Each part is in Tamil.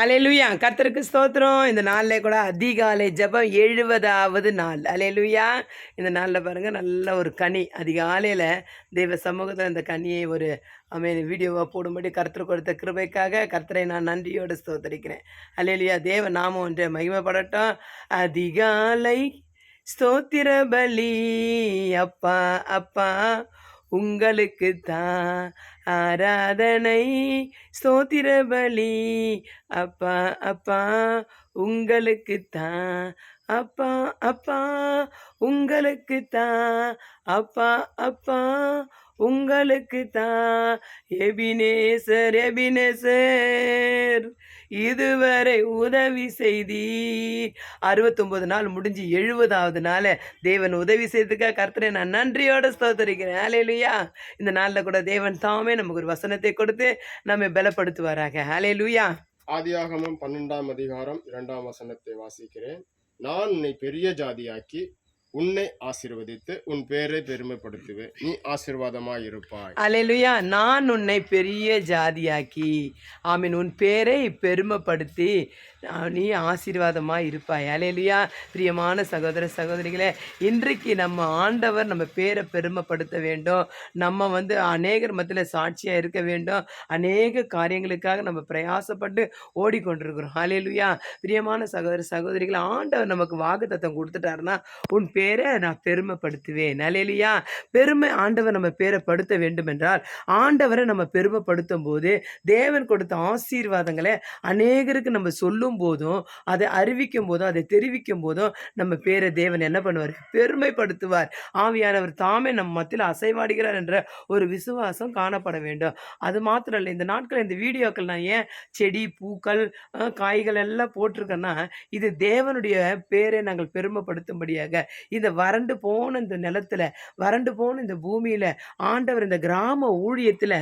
அலையலுயா கத்தருக்கு ஸ்தோத்திரம். இந்த நாளில் கூட அதிகாலை ஜெபம் எழுபதாவது நாள். அலையலுயா இந்த நாளில் பாருங்கள் நல்ல ஒரு கனி. அதிகாலையில் தெய்வ சமூகத்தில் இந்த கனியை ஒரு அமேன் வீடியோவாக போடும்படி கர்த்தர் கொடுத்த கிருபைக்காக கர்த்தரை நான் நன்றியோடு ஸ்தோத்தரிக்கிறேன். அலையலுயா தேவ நாமம் ஒன்று மகிமைப்படட்டும். அதிகாலை ஸ்தோத்திர பலி. அப்பா அப்பா. உங்களுக்கு தான் ஆராதனை. ஸ்தோத்திர பலி அப்பா அப்பா உங்களுக்கு தான் அப்பா அப்பா உங்களுக்கு தான் அப்பா அப்பா உங்களுக்கு தான் எபினேசர் எபினேசர் இதுவரை உதவி செய்தி அறுபத்தொம்பது நாள் முடிஞ்சு எழுபதாவது நாள் தேவன் உதவி செய்ததுக்காக கர்த்தரை நான் நன்றியோடு ஸ்தோத்தரிக்கிறேன். ஹalleluya இந்த நாளில் கூட தேவன் தாமே நமக்கு ஒரு வசனத்தை கொடுத்து நம்மை பலப்படுத்துவாராக. ஹalleluya ஆதியாகமம் பன்னெண்டாம் அதிகாரம் இரண்டாம் வசனத்தை வாசிக்கிறேன். நான் உன்னை பெரிய ஜாதியாக்கி உன்னை ஆசீர்வதித்து உன் பேரை பெருமைப்படுத்துவேன். நீ ஆசீர்வாதமாய் இருப்பாய் அலையிலுயா நான் உன்னை பெரிய ஜாதியாக்கி ஆமீன் உன் பேரை பெருமைப்படுத்தி நீ ஆசீர்வாதமாக இருப்பாய் அலையிலுயா பிரியமான சகோதர சகோதரிகளே இன்றைக்கு நம்ம ஆண்டவர் நம்ம பேரை பெருமைப்படுத்த வேண்டும். நம்ம வந்து அநேகர் மத்தியில் சாட்சியாக இருக்க வேண்டும். அநேக காரியங்களுக்காக நம்ம பிரயாசப்பட்டு ஓடிக்கொண்டிருக்கிறோம். அலையிலுயா பிரியமான சகோதர சகோதரிகளை ஆண்டவர் நமக்கு வாக்குத்தத்தம் கொடுத்துட்டாருன்னா உன் பேரை நான் பெருமைப்படுத்துவேன். அலையலுயா பெருமை ஆண்டவர் நம்ம பேரை படுத்த வேண்டும் என்றால் ஆண்டவரை நம்ம பெருமைப்படுத்தும் போது தேவன் கொடுத்த ஆசீர்வாதங்களை அநேகருக்கு நம்ம சொல்லும் போதும் அதை அறிவிக்கும் போதும் அதை தெரிவிக்கும் போதும் நம்ம பேரை தேவன் என்ன பண்ணுவார்? பெருமைப்படுத்துவார். ஆவியானவர் தாமே நம்ம மத்தியில் அசைவாடுகிறார் என்ற ஒரு விசுவாசம் காணப்பட வேண்டும். அது மாத்திரம் இல்லை இந்த நாட்கள் இந்த வீடியோக்கள் நான் ஏன் செடி பூக்கள் காய்கள் எல்லாம் போட்டிருக்கேன்னா இது தேவனுடைய பேரை நாங்கள் பெருமைப்படுத்தும்படியாக இந்த வறண்டு போன இந்த நிலத்துல வறண்டு போன இந்த பூமியில் ஆண்டவர் இந்த கிராம ஊழியத்தில்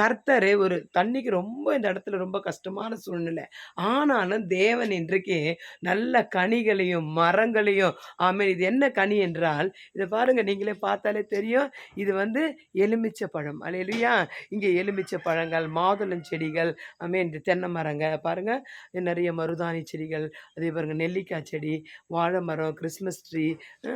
கர்த்தர் ஒரு தண்ணிக்கு ரொம்ப இந்த இடத்துல ரொம்ப கஷ்டமான சூழ்நிலை. ஆனாலும் தேவன் இன்றைக்கு நல்ல கனிகளையும் மரங்களையும் ஆமாம் இது என்ன கனி என்றால் இதை பாருங்கள் நீங்களே பார்த்தாலே தெரியும் இது வந்து எலுமிச்சை பழம். அல்லையா இங்கே எலுமிச்சை பழங்கள் மாதுளம் செடிகள் ஆமென். இந்த தென்னை மரங்க. பாருங்கள் நிறைய மருதாணி செடிகள் அதே பாருங்க நெல்லிக்காய் செடி வாழை மரம் கிறிஸ்மஸ் ட்ரீ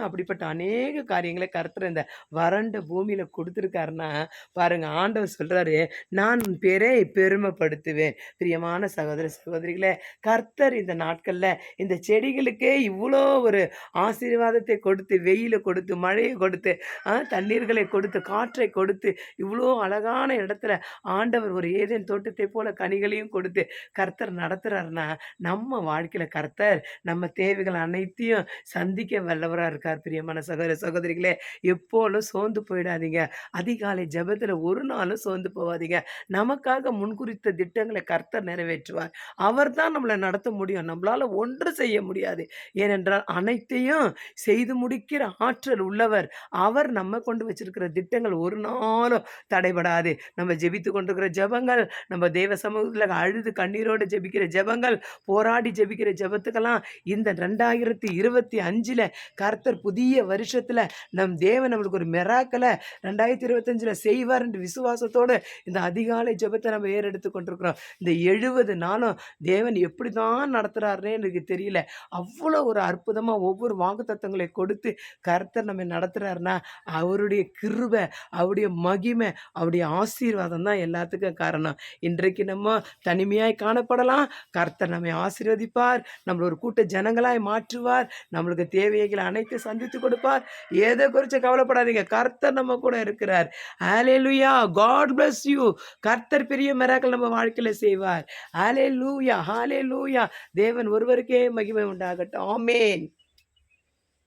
அப்படிப்பட்ட அநேக காரியங்களை கர்த்தர் இந்த வறண்ட பூமியில கொடுத்துருக்காருன்னா பாருங்க ஆண்டவர் சொல்றாரு நான் உன் பேரை பெருமைப்படுத்துவேன். பிரியமான சகோதர சகோதரிகளே கர்த்தர் இந்த நாட்களில் இந்த செடிகளுக்கே இவ்வளோ ஒரு ஆசீர்வாதத்தை கொடுத்து வெயிலை கொடுத்து மழையை கொடுத்து ஆ, தண்ணீர்களை கொடுத்து காற்றை கொடுத்து இவ்வளோ அழகான இடத்துல ஆண்டவர் ஒரு ஏதேன் தோட்டத்தை போல கனிகளையும் கொடுத்து கர்த்தர் நடத்துறாருன்னா நம்ம வாழ்க்கையில் கர்த்தர் நம்ம தேவைகள் அனைத்தையும் சந்திக்க வல்லவராக இருக்கார் பிரியமான சகோதர சகோதரிகளே. எப்போதும் சோர்ந்து போயிடாதீங்க. அதிகாலை ஜபத்தில் ஒரு நாளும் சோர்ந்து போகாதீங்க நமக்காக முன்குறித்த திட்டங்களை கர்த்தர் நிறைவேற்றுவார். அவர் தான் நம்மளை நடத்த முடியும். நம்மளால ஒன்று செய்ய முடியாது. ஏனென்றால் அனைத்தையும் செய்து முடிக்கிற ஆற்றல் உள்ளவர். அவர் நம்ம கொண்டு வச்சிருக்கிற திட்டங்கள் ஒரு நாளும் தடைபடாது. நம்ம ஜெபித்து கொண்டிருக்கிற ஜெபங்கள் நம்ம தேவ சமூகத்தில் அழுது கண்ணீரோடு ஜெபிக்கிற ஜெபங்கள் போராடி ஜெபிக்கிற ஜெபத்துக்கெல்லாம் இந்த ரெண்டாயிரத்தி இருபத்தி அஞ்சில் கர்த்தர் புதிய வருஷத்தில் நம் தேவன் நம்மளுக்கு ஒரு மெராக்கலை ரெண்டாயிரத்தி இருபத்தஞ்சில் செய்வார் என்று விசுவாசத்தோடு இந்த அதிகாலை ஜெபத்தை நம்ம ஏறெடுத்து கொண்டிருக்கிறோம். இந்த எழுபது நாளும் தேவன் எப்படி தான் நடத்துகிறாருன்னு எனக்கு தெரியல. அவ்வளோ ஒரு அற்புதமாக ஒவ்வொரு வாக்குத்தத்தங்களை கொடுத்து கர்த்தர் நம்ம நடத்துகிறாருன்னா அவருடைய கிருபை அவருடைய மகிமை அவருடைய ஆசீர்வாதம் தான் எல்லாத்துக்கும் காரணம். இன்றைக்கு நம்ம தனிமையாய் காணப்படலாம். கர்த்தர் நம்மை ஆசீர்வதிப்பார். நம்மள ஒரு கூட்ட ஜனங்களாய் மாற்றுவார். நம்மளுக்கு தேவைகளை அனைத்து சந்தித்து கொடுப்பார். எதை குறித்து கவலைப்படாதீங்க. கர்த்தர் நம்ம கூட இருக்கிறார். ஆலே லூயா காட் பிளஸ் யூ கர்த்தர் பெரிய மெராக்கள் நம்ம வாழ்க்கையில் செய்வார். ஆலே லூயா ஹாலே லூயா தேவன் ஒருவருக்கே மகிமை உண்டாகட்டும். ஆமென்